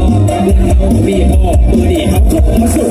บุญเอาบีบออกมือดีเอาทุกมาสู่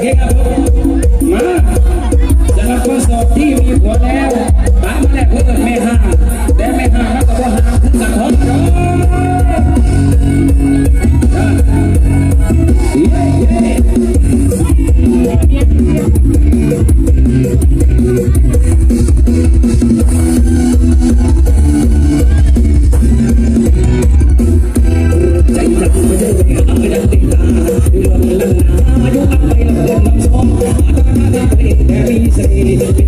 King very easily.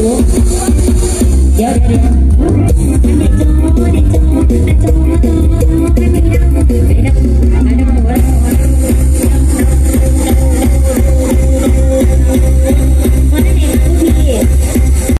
pulou. Quer, quer.